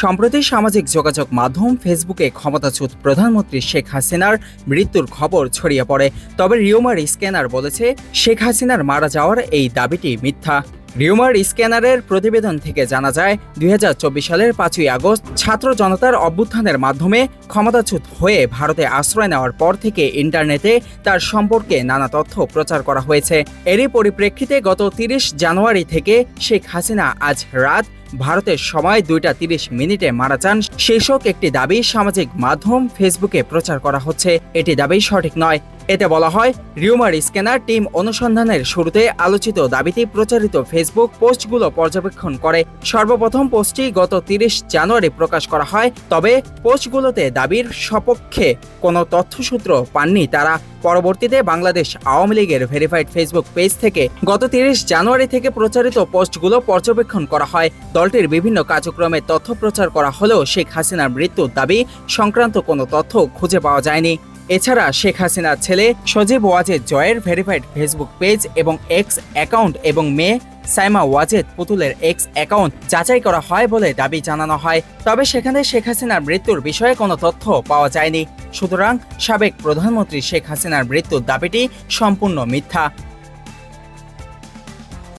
সম্প্রতি সামাজিক যোগাযোগ মাধ্যম ফেসবুকে ক্ষমতাচ্যুত প্রধানমন্ত্রী শেখ হাসিনার মৃত্যুর খবর ছড়িয়ে পড়ে। তবে রিওমার স্ক্যানার বলেছে, শেখ হাসিনার মারা যাওয়ার এই দাবিটি মিথ্যা। রিউমার স্ক্যানারের প্রতিবেদন থেকে জানা যায় দু হাজার চব্বিশ সালের পাঁচই আগস্ট ছাত্র জনতার অভ্যুত্থানের মাধ্যমে ক্ষমতাচ্যুত হয়ে ভারতে আশ্রয় নেওয়ার পর থেকে ইন্টারনেটে তার সম্পর্কে নানা তথ্য প্রচার করা হয়েছে। এরই পরিপ্রেক্ষিতে গত তিরিশ জানুয়ারি থেকে শেখ হাসিনা আজ রাত ভারতের সময় দুইটা তিরিশ মিনিটে মারা যান। শীর্ষক একটি দাবি সামাজিক মাধ্যম ফেসবুকে প্রচার করা হচ্ছে। এটি দাবি সঠিক নয়। এতে বলা হয়, রিউমার স্ক্যানার টিম অনুসন্ধানের শুরুতে আলোচিত দাবিতে প্রচারিত ফেসবুক পোস্টগুলো পর্যবেক্ষণ করে। সর্বপ্রথম পোস্টটি গত তিরিশ জানুয়ারি প্রকাশ করা হয়, তবে পোস্টগুলোতে দাবির সপক্ষে কোনো তথ্যসূত্র পাননি তারা। পরবর্তীতে বাংলাদেশ আওয়ামী লীগের ভেরিফাইড ফেসবুক পেজ থেকে গত তিরিশ জানুয়ারি থেকে প্রচারিত পোস্টগুলো পর্যবেক্ষণ করা হয়। দলটির বিভিন্ন কার্যক্রমে তথ্য প্রচার করা হলেও শেখ হাসিনার মৃত্যুর দাবি, সংক্রান্ত কোনো তথ্য খুঁজে পাওয়া যায়নি। এছাড়া শেখ হাসিনার ছেলে সজীব ওয়াজেদ জয়ের ভেরিফাইড ফেসবুক পেজ এবং এক্স অ্যাকাউন্ট এবং মেয়ে সাইমা ওয়াজেদ পুতুলের এক্স অ্যাকাউন্ট যাচাই করা হয় বলে দাবি জানানো হয়। তবে সেখানে শেখ হাসিনার মৃত্যুর বিষয়ে কোনো তথ্য পাওয়া যায়নি। সুতরাং সাবেক প্রধানমন্ত্রী শেখ হাসিনার মৃত্যুর দাবিটি সম্পূর্ণ মিথ্যা।